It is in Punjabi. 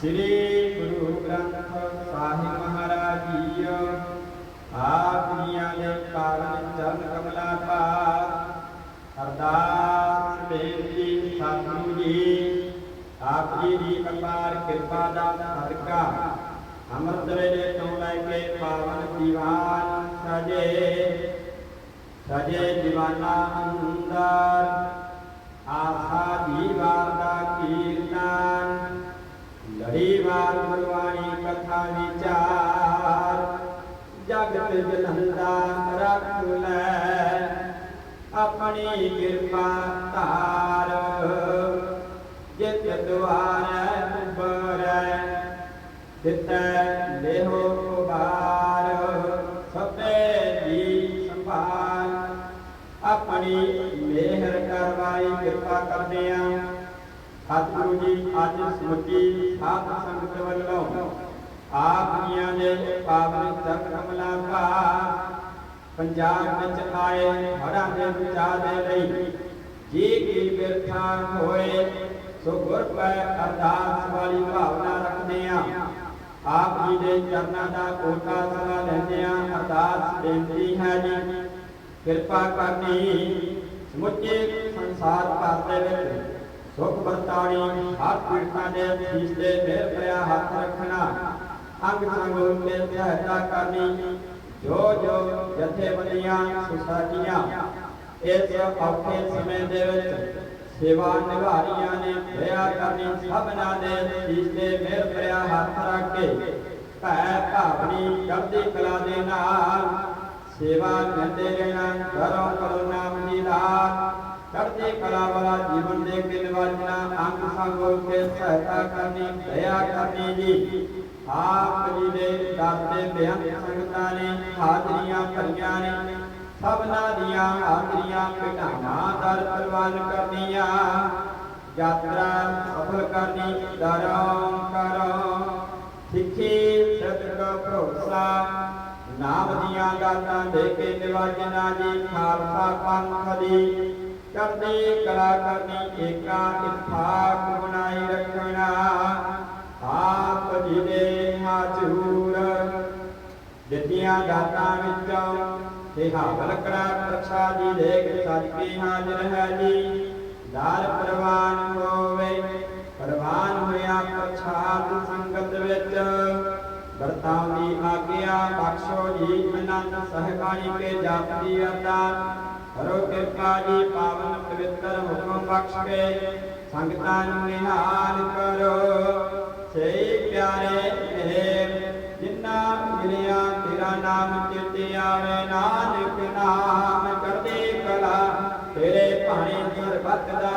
ਸ੍ਰੀ ਗੁਰੂ ਗ੍ਰੰਥ ਸਾਹਿਬ ਮਹਾਰਾਜ ਜੀਓ। ਆਪ ਜੀਆਂ ਦੇ ਪਾਵਨ ਚਰਨ ਕਮਲਾਂ ਪਾਸ ਅਰਦਾਸ ਬੇਨਤੀ ਸਤਿਗੁਰੂ ਜੀ, ਆਪ ਜੀ ਦੀ ਅਪਾਰ ਕਿਰਪਾ ਦਾ ਸਦਕਾ। ਅੰਮ੍ਰਿਤ ਵੇਲੇ ਤੋਂ ਲੈ ਕੇ ਪਾਵਨ ਦੀਵਾਨ ਸਜੇ। ਸਜੇ ਦੀਵਾਨਾ ਅੰਦਰ। ਲੜੀਵਾਰ ਗੁਰਬਾਣੀ ਕਥਾ ਵਿਚਾਰ ਜਗਤ ਜਲੰਦਾ ਰੱਖ ਲੈ ਆਪਣੀ ਕਿਰਪਾ ਧਾਰ ਜਿਤ ਦੁਆਰੈ ਉਬਰੈ ਤਿਤੈ ਦੇਹੋ ਉਬਾਰ ਸਭੇ ਦੀ ਸੰਭਾਲ ਆਪਣੀ ਮਿਹਰ ਕਰਵਾਈ ਕਿਰਪਾ ਕਰਦੇ ਆ ਸਤਿਗੁਰੂ ਜੀ, ਅੱਜ ਸਮੁੱਚੀ ਸਾਧ ਸੰਗਤ ਵੱਲੋਂ ਆਪ ਜੀਆਂ ਦੇ ਪਾਵਨ ਚਰਨ ਕਮਲਾਂ ਪੰਜਾਬ ਵਿੱਚ ਆਏ ਹੜ੍ਹਾਂ ਦੇ ਬਚਾਅ ਦੇ ਲਈ ਜੀ ਕੀ ਬਿਰਥਾ ਹੋਏ, ਸੋ ਗੁਰ ਪੈ ਅਰਦਾਸ ਵਾਲੀ ਭਾਵਨਾ ਰੱਖਦੇ ਆ ਆਪ ਜੀ ਦੇ ਚਰਨਾਂ ਦਾ ਕੋਟਾ ਸਲਾ ਲੈਂਦੇ ਆ ਅਰਦਾਸ ਬੇਨਤੀ ਹੈ ਜੀ। ਕਿਰਪਾ ਕਰਨੀ ਸਮੁੱਚੇ ਸੰਸਾਰ ਭਰ ਦੇ ਵਿੱਚ ਸੁਖ ਵਰਤਾਣੀ ਹਰ ਪੀੜਤਾਂ ਦੇ ਸੀਸ ਤੇ ਮਿਹਰ ਭਰਿਆ ਹੱਥ ਰੱਖਣਾ। ਅੰਗ ਸੰਗ ਹੋ ਸਹਾਇਤਾ ਕਰਨੀ, ਜੋ ਜੋ ਜਥੇਬੰਦੀਆਂ ਸੁਸਾਇਟੀਆਂ ਇਸ ਔਖੇ ਸਮੇਂ ਦੇ ਵਿੱਚ ਸੇਵਾ ਨਿਭਾ ਨੇ ਦਇਆ ਕਰਨੀ ਸਭਨਾਂ ਦੇ ਸੀਸ ਤੇ ਮਿਹਰ ਭਰਿਆ ਹੱਥ ਰੱਖ ਕੇ ਭੈ ਭਾਵਨੀ ਚੜ੍ਹਦੀ ਕਲਾ ਦੇ ਨਾਲ ਸੇਵਾ ਕਰਦੇ ਰਹਿਣਾ, ਘਰੋਂ ਕਰੋ ਚੜ੍ਹਦੀ ਕਲਾ ਵਾਲਾ ਜੀਵਨ ਦੇ ਕੇ ਨਿਵਾਜਣਾ, ਅੰਗ ਸੰਗ ਹੋ ਕੇ ਸਹਾਇਤਾ ਕਰਨੀ, ਦਇਆ ਕਰਨੀ ਜੀ। ਆਪ ਜੀ ਦੇ ਦਰ ਦੇ ਬਿਆਨ ਸੰਗਤਾਂ ਨੇ ਸਭਨਾਂ ਦੀਆਂ ਹਾਜ਼ਰੀਆਂ ਘਟਾਵਾਂ ਦਰ ਪ੍ਰਵਾਨ ਕਰਨੀਆਂ ਯਾਤਰਾ ਸਫਲ ਕਰਨੀ, ਦਰੋਂ ਕਰੋ ਸਿੱਖੀ ਸਤਿਗੁਰ ਭਰੋਸਾ, ਨਾਮ ਦੀਆਂ ਗਾਤਾਂ ਦੇ ਕੇ ਨਿਵਾਜਣਾ ਜੀ, ਖਾਲਸਾ ਪੰਥ ਦੀ ਕਰਦੀ ਕਲਾ ਕਰਨੀ, ਏਕਾ ਇਤਫਾਕ ਬਣਾਈ ਰੱਖਣਾ। ਆਪ ਜੀ ਦੇ ਹਾਜ਼ੂਰ ਦਿੱਤੀਆਂ ਦਾਤਾਂ ਵਿੱਚੋਂ ਤੇ ਹਾਵਲ ਕਰਾ ਪ੍ਰਸਾਦੀ ਦੇਖ ਸੱਚ ਕੀ ਹਾਜ਼ਰ ਹੈ ਜੀ। ਦਾਰ ਪ੍ਰਵਾਨ ਹੋਵੇ, ਪ੍ਰਵਾਨ ਹੋਇਆ ਪ੍ਰਸਾਦ ਸੰਗਤ ਵਿੱਚ। ਵਰਤਾਂ ਦੀ ਆਗਿਆ ਬਖਸ਼ੋ ਜੀ ਅਨੰਦ ਸਹਿਬਾਣੀ ਕੇ ਜਪ ਅਰਦਾਸ। ਕਰੋ ਕਿਰਪਾ ਜੀ ਪਾਵਨ ਪਵਿੱਤਰ ਹੁਕਮ ਬਖਸ਼ ਕੇ ਸੰਗਤਾਂ ਨੂੰ ਨਿਹਾਲ ਕਰੋ ਸਹੀ ਪਿਆਰੇ ਇਹ ਜਿਨ੍ਹਾਂ ਮਿਲਿਆ ਤੇਰਾ ਨਾਮ ਚਿਰਤੇ ਆਵੇ ਨਾਨਕ ਨਾਮ ਕਰਦੇ ਕਲਾ ਤੇਰੇ ਭਾਣੇ ਸਰਬੱਤ ਦਾ